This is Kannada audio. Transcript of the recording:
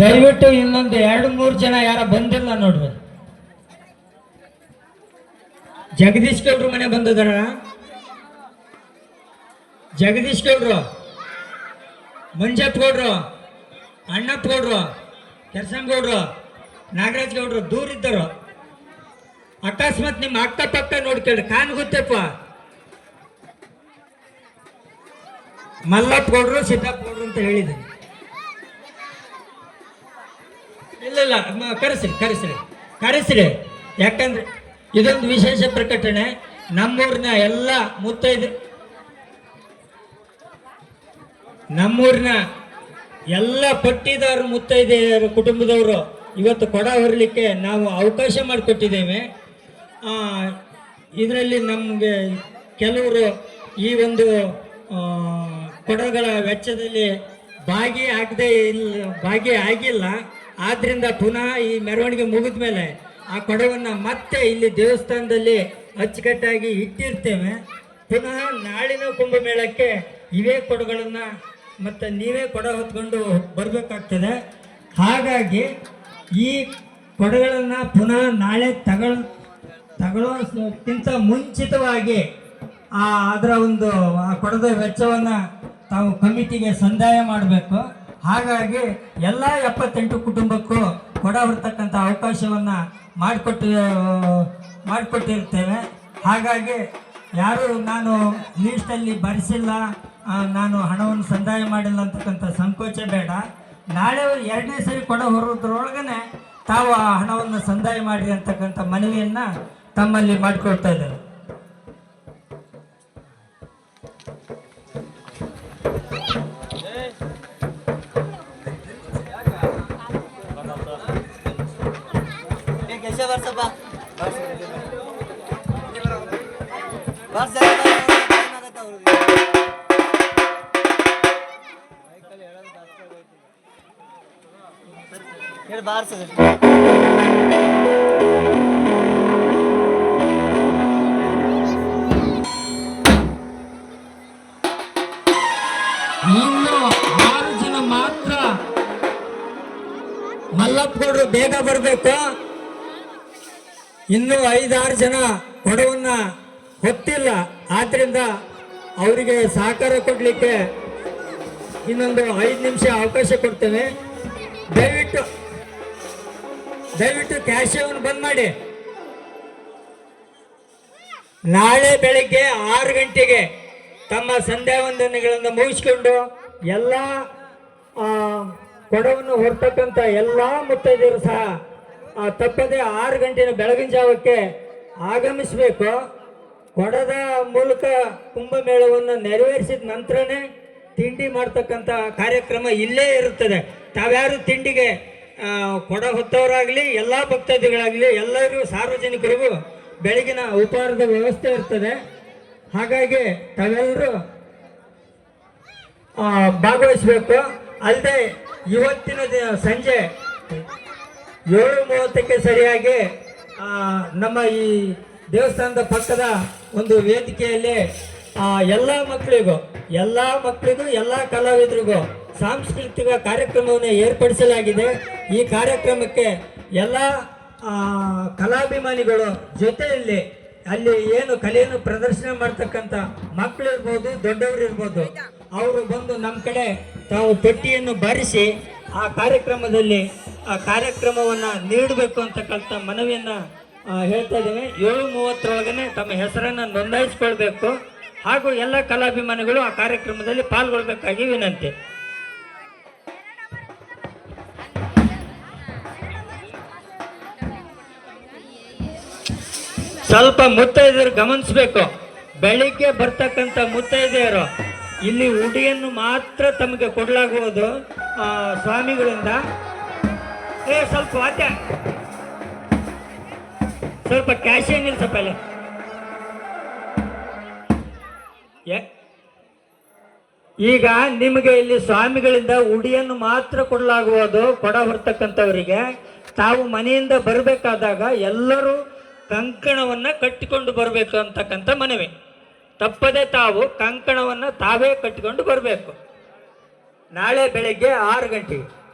ದಯವಿಟ್ಟು ಇನ್ನೊಂದು ಎರಡು ಮೂರು ಜನ ಯಾರ ಬಂದಿಲ್ಲ ನೋಡ್ರಿ. ಜಗದೀಶ್ ಗೌಡ್ರು ಮನೆ ಬಂದಿದಾರ? ಜಗದೀಶ್ ಗೌಡ್ರು? ಮಂಜತ್ ಗೌಡ್ರು? ಅಣ್ಣಪ್ಪ ಗೌಡ್ರು? ಗೌಡ್ರು? ನಾಗರಾಜ್ ಗೌಡ್ರು? ದೂರ ಇದ್ದರು. ಅಕಸ್ಮಾತ್ ನಿಮ್ಮ ಅಕ್ಕ ಪಕ್ಕ ನೋಡ್ಕೊಳ್ಳಿ ಕಾನ್ ಗೊತ್ತಪ್ಪ? ಮಲ್ಲಪ್ಪ ಗೌಡ್ರು, ಸಿದ್ದಪ್ಪ ಗೌಡ್ರು ಅಂತ ಹೇಳಿದ್ದೀನಿ ಇಲ್ಲ ಇಲ್ಲ ಕರೆಸ್ರಿ ಕರೆಸ್ರಿ ಕರೆಸ್ರಿ. ಯಾಕಂದ್ರೆ ಇದೊಂದು ವಿಶೇಷ ಪ್ರಕಟಣೆ. ನಮ್ಮೂರಿನ ಎಲ್ಲ ಮುತ್ತೈದೆ, ನಮ್ಮೂರಿನ ಎಲ್ಲ ಪಟ್ಟಿದಾರ ಮುತ್ತೈದೆಯರ, ಕುಟುಂಬದವರು ಇವತ್ತು ಕೊಡ ಹೊರಲಿಕ್ಕೆ ನಾವು ಅವಕಾಶ ಮಾಡಿಕೊಟ್ಟಿದ್ದೇವೆ. ಇದರಲ್ಲಿ ನಮಗೆ ಕೆಲವರು ಈ ಒಂದು ಕೊಡಗಳ ವೆಚ್ಚದಲ್ಲಿ ಭಾಗಿ ಆಗದೆ ಇಲ್ಲ ಭಾಗಿ ಆಗಿಲ್ಲ. ಆದ್ರಿಂದ ಪುನಃ ಈ ಮೆರವಣಿಗೆ ಮುಗಿದ ಮೇಲೆ ಆ ಕೊಡವನ್ನು ಮತ್ತೆ ಇಲ್ಲಿ ದೇವಸ್ಥಾನದಲ್ಲಿ ಅಚ್ಚುಕಟ್ಟಾಗಿ ಇಟ್ಟಿರ್ತೇವೆ. ಪುನಃ ನಾಳಿನ ಕುಂಭಮೇಳಕ್ಕೆ ಇವೇ ಕೊಡಗಳನ್ನು ಮತ್ತು ನೀವೇ ಕೊಡ ಹೊತ್ಕೊಂಡು ಬರಬೇಕಾಗ್ತದೆ. ಹಾಗಾಗಿ ಈ ಕೊಡಗಳನ್ನು ಪುನಃ ನಾಳೆ ತಗೊಳ್ ತಗೊಳ್ಳೋಕ್ಕಿಂತ ಮುಂಚಿತವಾಗಿ ಆ, ಅದರ ಒಂದು, ಆ ಕೊಡದ ವೆಚ್ಚವನ್ನು ತಾವು ಕಮಿಟಿಗೆ ಸಂದಾಯ ಮಾಡಬೇಕು. ಹಾಗಾಗಿ ಎಲ್ಲ ಎಪ್ಪತ್ತೆಂಟು ಕುಟುಂಬಕ್ಕೂ ಕೊಡ ಹೊರತಕ್ಕಂಥ ಅವಕಾಶವನ್ನು ಮಾಡಿಕೊಟ್ಟು ಮಾಡಿಕೊಟ್ಟಿರ್ತೇವೆ. ಹಾಗಾಗಿ ಯಾರು ನಾನು ಲೀಸ್ಟಲ್ಲಿ ಬರೆಸಿಲ್ಲ ನಾನು ಹಣವನ್ನು ಸಂದಾಯ ಮಾಡಿಲ್ಲ ಅಂತಕ್ಕಂಥ ಸಂಕೋಚ ಬೇಡ. ನಾಳೆ ಎರಡನೇ ಸರಿ ಕೊಡ ಹೊರೋದ್ರೊಳಗನೆ ತಾವು ಆ ಹಣವನ್ನು ಸಂದಾಯ ಮಾಡಿ ಅಂತಕ್ಕಂಥ ಮನವಿಯನ್ನು ತಮ್ಮಲ್ಲಿ ಮಾಡಿಕೊಳ್ತಾ ಇದ್ದೇವೆ. ಬಾ. ಬಾರ್ಸ ಮಲ್ಲಪ್ಪಗೌಡರು ಬೇಗ ಬರಬೇಕು. ಇನ್ನು ಐದಾರು ಜನ ಕೊಡವನ್ನ ಹೊತ್ತಿಲ್ಲ. ಆದ್ರಿಂದ ಅವರಿಗೆ ಸಹಕಾರ ಕೊಡಲಿಕ್ಕೆ ಇನ್ನೊಂದು ಐದು ನಿಮಿಷ ಅವಕಾಶ ಕೊಡ್ತೇವೆ. ದಯವಿಟ್ಟು ದಯವಿಟ್ಟು ಕ್ಯಾಶವನ್ನು ಬಂದ್ ಮಾಡಿ. ನಾಳೆ ಬೆಳಗ್ಗೆ ಆರು ಗಂಟೆಗೆ ತಮ್ಮ ಸಂಧ್ಯಾ ವಂದನೆಗಳನ್ನು ಮುಗಿಸ್ಕೊಂಡು ಎಲ್ಲ ಕೊಡವನ್ನು ಹೊರತಕ್ಕಂಥ ಎಲ್ಲ ಮುತ್ತೈದರು ಸಹ ತಪ್ಪದೆ ಆರು ಗಂಟೆನ ಬೆಳಗಿನ ಜಾವಕ್ಕೆ ಆಗಮಿಸಬೇಕು. ಕೊಡದ ಮೂಲಕ ಕುಂಭಮೇಳವನ್ನು ನೆರವೇರಿಸಿದ ನಂತರನೇ ತಿಂಡಿ ಮಾಡ್ತಕ್ಕಂಥ ಕಾರ್ಯಕ್ರಮ ಇಲ್ಲೇ ಇರುತ್ತದೆ. ತಾವ್ಯಾರು ತಿಂಡಿಗೆ ಕೊಡ ಹೊತ್ತವರಾಗಲಿ, ಎಲ್ಲ ಭಕ್ತಾದಿಗಳಾಗಲಿ, ಎಲ್ಲರಿಗೂ ಸಾರ್ವಜನಿಕರಿಗೂ ಬೆಳಗಿನ ಉಪಹಾರದ ವ್ಯವಸ್ಥೆ ಇರ್ತದೆ. ಹಾಗಾಗಿ ತಾವೆಲ್ಲರೂ ಭಾಗವಹಿಸಬೇಕು. ಅಲ್ಲದೆ ಇವತ್ತಿನ ಸಂಜೆ ಏಳು ಮೂವತ್ತಕ್ಕೆ ಸರಿಯಾಗಿ ನಮ್ಮ ಈ ದೇವಸ್ಥಾನದ ಪಕ್ಕದ ಒಂದು ವೇದಿಕೆಯಲ್ಲಿ ಎಲ್ಲ ಮಕ್ಕಳಿಗೂ ಎಲ್ಲ ಮಕ್ಕಳಿಗೂ, ಎಲ್ಲ ಕಲಾವಿದರಿಗೂ ಸಾಂಸ್ಕೃತಿಕ ಕಾರ್ಯಕ್ರಮವನ್ನು ಏರ್ಪಡಿಸಲಾಗಿದೆ. ಈ ಕಾರ್ಯಕ್ರಮಕ್ಕೆ ಎಲ್ಲ ಕಲಾಭಿಮಾನಿಗಳು ಜೊತೆಯಲ್ಲಿ ಅಲ್ಲಿ ಏನು ಕಲೆಯನ್ನು ಪ್ರದರ್ಶನ ಮಾಡ್ತಕ್ಕಂಥ ಮಕ್ಕಳಿರ್ಬೋದು ದೊಡ್ಡವರು ಇರ್ಬೋದು ಅವರು ಬಂದು ನಮ್ಮ ಕಡೆ ತಾವು ಪೆಟ್ಟಿಯನ್ನು ಬಾರಿಸಿ ಆ ಕಾರ್ಯಕ್ರಮದಲ್ಲಿ ಆ ಕಾರ್ಯಕ್ರಮವನ್ನು ನೀಡಬೇಕು ಅಂತಕ್ಕಂಥ ಮನವಿಯನ್ನು ಹೇಳ್ತಾ ಇದ್ದೇವೆ ಏಳು ಮೂವತ್ತರೊಳಗನೆ ತಮ್ಮ ಹೆಸರನ್ನು ನೋಂದಾಯಿಸ್ಕೊಳ್ಬೇಕು. ಹಾಗೂ ಎಲ್ಲ ಕಲಾಭಿಮಾನಿಗಳು ಆ ಕಾರ್ಯಕ್ರಮದಲ್ಲಿ ಪಾಲ್ಗೊಳ್ಬೇಕಾಗಿ ವಿನಂತಿ. ಸ್ವಲ್ಪ ಮುತ್ತೈದೆಯರು ಗಮನಿಸಬೇಕು. ಬೆಳಿಗ್ಗೆ ಬರ್ತಕ್ಕಂಥ ಮುತ್ತೈದೆಯರು ಇಲ್ಲಿ ಉಡಿಯನ್ನು ಮಾತ್ರ ತಮಗೆ ಕೊಡಲಾಗುವುದು ಸ್ವಾಮಿಗಳಿಂದ. ಏ, ಸ್ವಲ್ಪ ವಾದ್ಯ. ಸ್ವಲ್ಪ ಕ್ಯಾಶ್ ಏನಿಲ್ಲ ಸ್ವಲ್ಪ ಏ, ಈಗ ನಿಮಗೆ ಇಲ್ಲಿ ಸ್ವಾಮಿಗಳಿಂದ ಉಡಿಯನ್ನು ಮಾತ್ರ ಕೊಡಲಾಗುವುದು, ಕೊಡ ಹೊರತಕ್ಕಂಥವರಿಗೆ. ತಾವು ಮನೆಯಿಂದ ಬರಬೇಕಾದಾಗ ಎಲ್ಲರೂ ಕಂಕಣವನ್ನು ಕಟ್ಟಿಕೊಂಡು ಬರಬೇಕು ಅಂತಕ್ಕಂಥ ಮನವಿ. ತಪ್ಪದೆ ತಾವು ಕಂಕಣವನ್ನು ತಾವೇ ಕಟ್ಟಿಕೊಂಡು ಬರಬೇಕು. ನಾಳೆ ಬೆಳಗ್ಗೆ ಆರು ಗಂಟೆಗೆ.